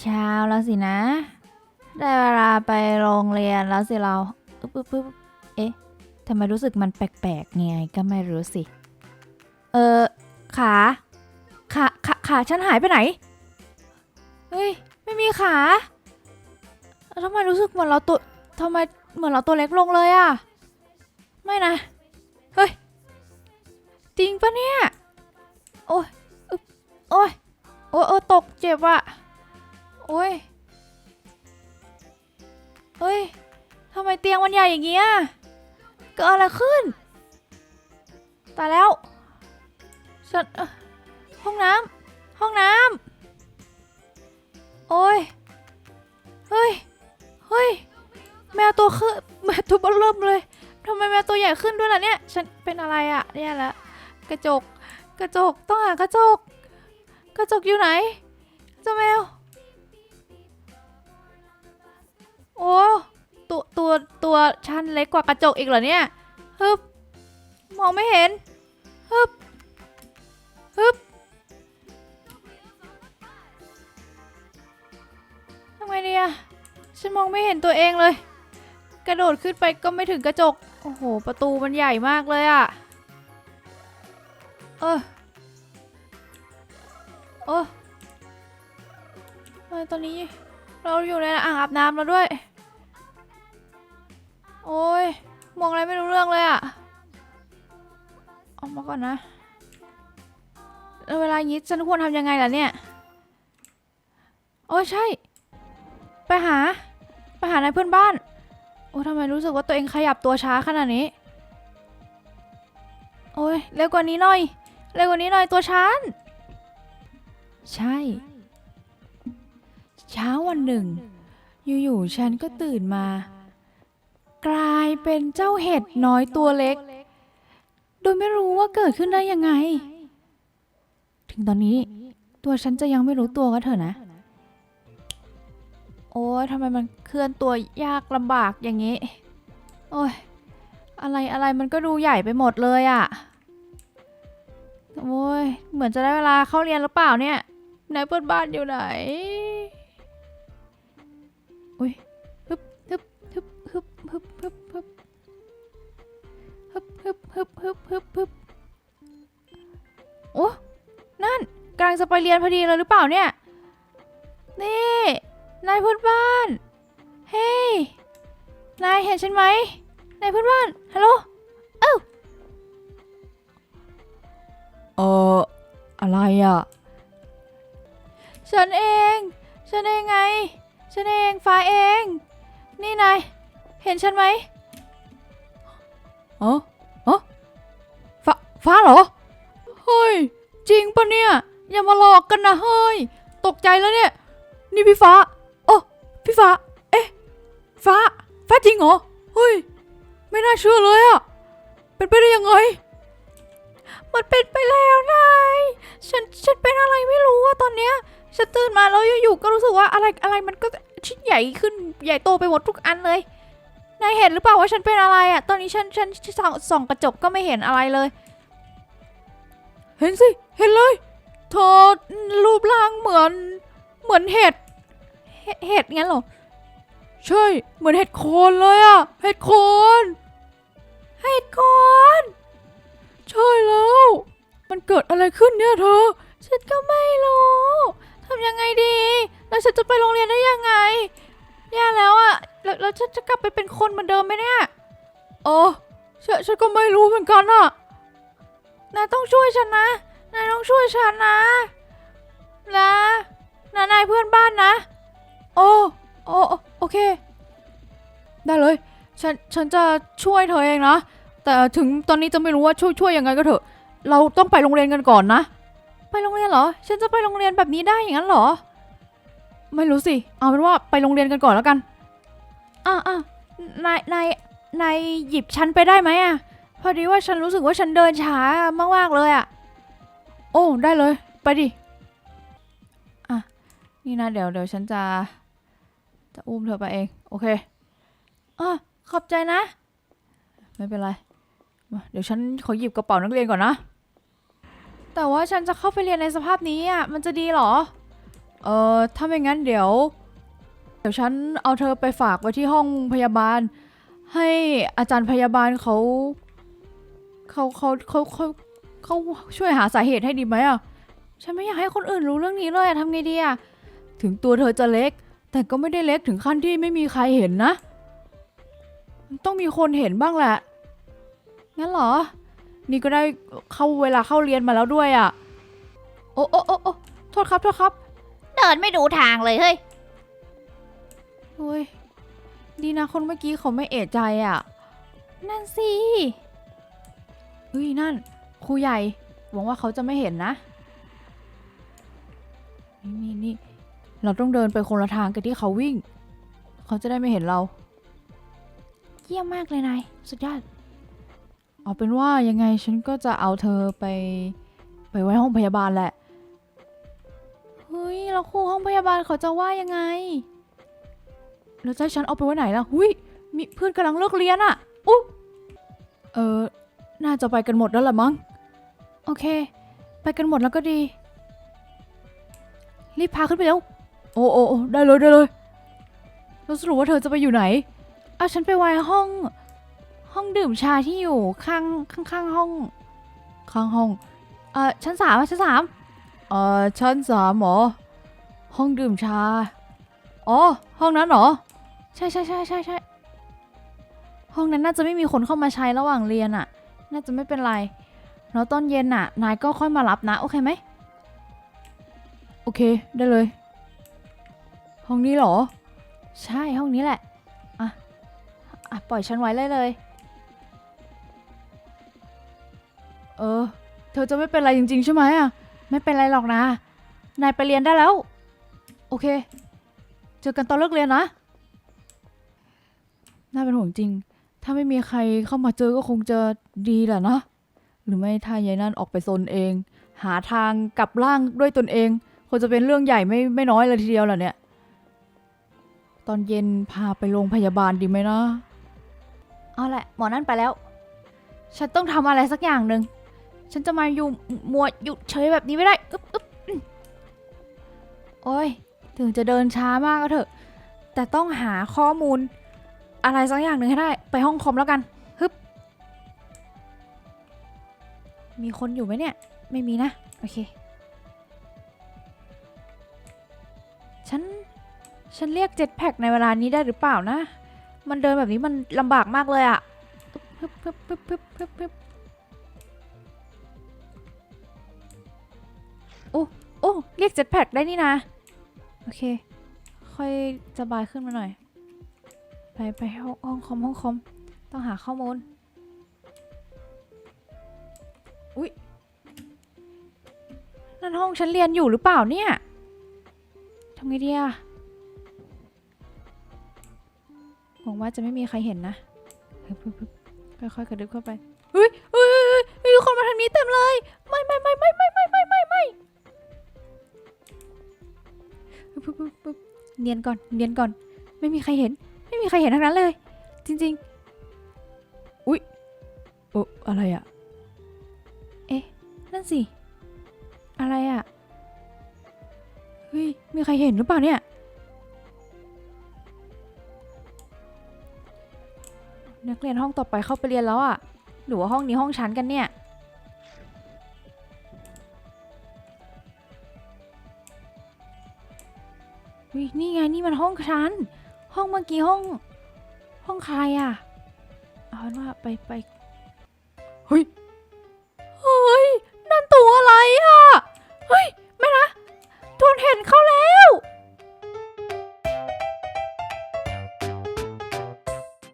เช้าแล้วสินะ ได้เวลาไปโรงเรียนแล้วสิเราอึ๊บอึ๊บเอ๊ะทำไมรู้สึกมันแปลกๆไงก็ไม่รู้สิ เออขาขาขาขาฉันหายไปไหน เฮ้ย ไม่มีขาทำไมรู้สึกเหมือนเราตัวทำไมเหมือนเราตัวเล็กลงเลยอะไม่นะ เฮ้ย จริงปะเนี่ย โอ้ยโอ้ยโอ้ยโอ้ตกเจ็บอะ โอ้ยเฮ้ยทำไมเตียงมันใหญ่อย่างเงี้ยเกิดอะไรขึ้นตายแล้วฉันห้องน้ำห้องน้ำโอ้ยเฮ้ยเฮ้ยแมวตัวขึ้นแมวตัวเบอเริ่มเลยทำไมแมวตัวใหญ่ขึ้นด้วยล่ะเนี่ยฉันเป็นอะไรอะเนี่ยแหละกระจกกระจกต้องหากระจก กระจกอยู่ไหนเจ้าแมว โอ้ตัวตัวตัวชั้นเล็กกว่ากระจกอีกเหรอเนี่ยฮึบมองไม่เห็นฮึบฮึบทำไงดีอะฉันมองไม่เห็นตัวเองเลย กระโดดขึ้นไปก็ไม่ถึงกระจก โอ้โห ประตูมันใหญ่มากเลยอะเออโอ้ทำไมตอนนี้ เราอยู่ในอ่างอาบน้ำแล้วด้วย โอ้ยมองอะไรไม่รู้เรื่องเลยอะออกมาก่อนนะ เวลายี้ฉันควรทำยังไงล่ะเนี่ย โอ้ใช่ ไปหา ไปหานายเพื่อนบ้าน โอ้ทำไมรู้สึกว่าตัวเองขยับตัวช้าขนาดนี้ โอ้ยเร็วกว่านี้หน่อย เร็วกว่านี้หน่อยตัวฉัน ใช่ เช้าวันหนึ่ง อยู่ๆฉันก็ตื่นมา กลายเป็นเจ้าเห็ดน้อยตัวเล็ก โดยไม่รู้ว่าเกิดขึ้นได้ยังไง ถึงตอนนี้ตัวฉันจะยังไม่รู้ตัวก็เถอะนะ โอ้ยทำไมมันเคลื่อนตัวยากลำบากอย่างนี้ โอ้ย อะไรอะไรมันก็ดูใหญ่ไปหมดเลยอะ่ะ โอ้ย เหมือนจะได้เวลาเข้าเรียนหรือเปล่าเนี่ย นายเปิดบ้านอยู่ไหน อุ้ยฮึบฮึบฮึบฮึบฮึบฮึบฮึบฮึบฮึบฮึบฮึบฮึบฮึบโอ้นั่นกลังจะไปเรียนพอดีเลยหรือเปล่าเนี่ย นี่นายเพื่อนบ้าน เฮ้ยนายเห็นฉันไหมนายเพื่อนบ้านฮัลโหลเอ้าเอออะไรอะ ฉันเอง ฉันเองฟ้าเอง นี่นายเห็นฉันไหมอ๋ออ๋อฟ้าฟ้าเหรอ เฮ้ย จริงปะเนี่ย อย่ามาหลอกกันนะเฮ้ย ตกใจแล้วเนี่ย นี่พี่ฟ้า โอ้พี่ฟ้า เอ๊ะ ฟ้า ฟ้าจริงเหรอ เฮ้ย ไม่น่าเชื่อเลยอะเป็นไปได้ยังไง มันเป็นไปแล้วนาย ฉัน ฉันเป็นอะไรไม่รู้อะตอนเนี้ย ฉันตื่นมาแล้วอยู่ๆก็รู้สึกว่าอะไรอะไรมันก็ชิ้นใหญ่ขึ้นใหญ่โตไปหมดทุกอันเลยนายเห็นหรือเปล่าว่าฉันเป็นอะไรอะตอนนี้ฉันฉันส่องส่องกระจกก็ไม่เห็นอะไรเลย เห็นสิเห็นเลยเธอรูปร่างเหมือนเหมือนเห็ดเห็ดงั้นเหรอใช่เหมือนเห็ดโคนเลยอะเห็ดโคนเห็ดโคนใช่แล้ว มันเกิดอะไรขึ้นเนี่ยเธอ ฉันก็ไม่รู้ำยังไงดี แล้วฉันจะไปโรงเรียนได้ยังไง แย่แล้วอะแล้วแล้วฉันจะกลับไปเป็นคนเหมือนเดิมไหมเนี่ยเออฉันฉันก็ไม่รู้เหมือนกันอะนายต้องช่วยฉันนะ นายต้องช่วยฉันนะนะนะนายเพื่อนบ้านนะ โอ้โอ้โอเค ได้เลย ฉัน ฉันจะช่วยเธอเองนะ แต่ถึงตอนนี้จะไม่รู้ว่าช่วยช่วยยังไงก็เถอะ เราต้องไปโรงเรียนกันก่อนนะ ไปโรงเรียนเหรอ ฉันจะไปโรงเรียนแบบนี้ได้อย่างนั้นเหรอ ไม่รู้สิ เอาเป็นว่าไปโรงเรียนกันก่อนแล้วกันอะอะนายนายนายหยิบฉันไปได้ไหมอะ พอดีว่าฉันรู้สึกว่าฉันเดินช้ามากๆเลยอะ โอ้ได้เลย ไปดิ อะ นี่นะเดี๋ยวเดี๋ยวฉันจะ จะอุ้มเธอไปเอง โอเคอะขอบใจนะ ไม่เป็นไร เดี๋ยวฉันขอหยิบกระเป๋านักเรียนก่อนนะ แต่ว่าฉันจะเข้าไปเรียนในสภาพนี้อะ มันจะดีหรอ เออถ้าไม่งั้นเดี๋ยว เดี๋ยวฉันเอาเธอไปฝากไว้ที่ห้องพยาบาล ให้อาจารย์พยาบาลเขาเขาเขาเขาเขาเขาช่วยหาสาเหตุให้ดีไหมอะ ฉันไม่อยากให้คนอื่นรู้เรื่องนี้เลยอะทำไงดีอะ ถึงตัวเธอจะเล็ก แต่ก็ไม่ได้เล็กถึงขั้นที่ไม่มีใครเห็นนะมันต้องมีคนเห็นบ้างแหละ งั้นเหรอ นี่ก็ได้เข้าเวลาเข้าเรียนมาแล้วด้วยอะโอ้โอ้โอ้โอ้โทษครับโทษครับ เดินไม่ดูทางเลยเฮ้ยเฮ้ย ดีนะคนเมื่อกี้เขาไม่เอะใจอะนั่นสิเฮ้ยนั่นครูใหญ่หวังว่าเขาจะไม่เห็นนะ นี่นี่นี่เราต้องเดินไปคนละทางกับที่เขาวิ่ง เขาจะได้ไม่เห็นเรา เยี่ยมมากเลยนาย สุดยอด เอาเป็นว่ายังไงฉันก็จะเอาเธอไปไปไว้ห้องพยาบาลแหละ เฮ้ยแล้วครูห้องพยาบาลเขาจะว่ายังไง แล้วจะให้ฉันเอาไปไว้ไหนล่ะ หุยมีเพื่อนกำลังเลิกเรียนอะอุ๊เออ น่าจะไปกันหมดแล้วล่ะมั้ง โอเค ไปกันหมดแล้วก็ดี รีบพาขึ้นไปเร็วโอ้โอ้โอ้ได้เลยได้เลย แล้วสรุปว่าเธอจะไปอยู่ไหนอะฉันไปไว้ห้อง ห้องดื่มชาที่อยู่ข้างข้างข้างห้อง ข้างห้อง เออชั้นสามชั้นสามเออชั้นสามหรอ ห้องดื่มชา อ๋อ ห้องนั้นเหรอ ใช่ใช่ใช่ใช่ใช่ห้องนั้นน่าจะไม่มีคนเข้ามาใช้ระหว่างเรียนอะน่าจะไม่เป็นไร แล้วตอนเย็นน่ะนายก็ค่อยมารับนะ โอเคไหม โอเค ได้เลย ห้องนี้เหรอ ใช่ห้องนี้แหละ อะ อะ ปล่อยฉันไว้เลยเลย เออ เธอจะไม่เป็นไรจริง ๆ ใช่ไหมอะ ไม่เป็นไรหรอกนะ นายไปเรียนได้แล้ว โอเค เจอกันตอนเลิกเรียนนะ น่าเป็นห่วงจริง ถ้าไม่มีใครเข้ามาเจอก็คงจะดีแหละนะ หรือไม่ถ้ายายนั่นออกไปซนเอง หาทางกลับร่างด้วยตนเอง คงจะเป็นเรื่องใหญ่ไม่ไม่น้อยเลยทีเดียวแหละเนี่ย ตอนเย็นพาไปโรงพยาบาลดีไหมนะ เอาแหละ หมอนั่นไปแล้ว ฉันต้องทำอะไรสักอย่างหนึ่ง ฉันจะมาอยู่มัวหยุดเฉยแบบนี้ไม่ได้อึ๊บอึ๊บโอ้ย ถึงจะเดินช้ามากก็เถอะ แต่ต้องหาข้อมูล อะไรสักอย่างหนึ่งให้ได้ ไปห้องคอมแล้วกัน ฮึบ มีคนอยู่ไหมเนี่ย ไม่มีนะ โอเค ฉัน ฉันเรียกเจ็ตแพ็กในเวลานี้ได้หรือเปล่านะ มันเดินแบบนี้มันลำบากมากเลยอะปึ๊บปึ๊บปึ๊บปึ๊บปึ๊บ โอ้โอ้เรียกเจ็ตแพ็กได้นี่นะ โอเค ค่อยสบายขึ้นมาหน่อย ไปไปห้องห้องคอมห้องคอม ต้องหาข้อมูล อุ๊ยนั่นห้องฉันเรียนอยู่หรือเปล่าเนี่ยทำไงดีอะหวังว่าจะไม่มีใครเห็นนะค่อยๆกระดึบเข้าไปเฮ้ยเฮ้ยเฮ้ยเฮ้ยมีคนมาทางนี้เต็มเลย เนียนก่อน เนียนก่อน ไม่มีใครเห็น ไม่มีใครเห็นทั้งนั้นเลย จริง ๆ อุ๊ย โอ้อะไรอะ เอ๊ะ นั่นสิ อะไรอะเฮ้ย มีใครเห็นหรือเปล่าเนี่ย นักเรียนห้องต่อไปเข้าไปเรียนแล้วอะหรือว่าห้องนี้ห้องฉันกันเนี่ย มันห้องฉัน ห้องเมื่อกี้ห้อง ห้องใครอะ เอานว่าไปไปเฮ้ย เฮ้ย นั่นตัวอะไรอะ เฮ้ย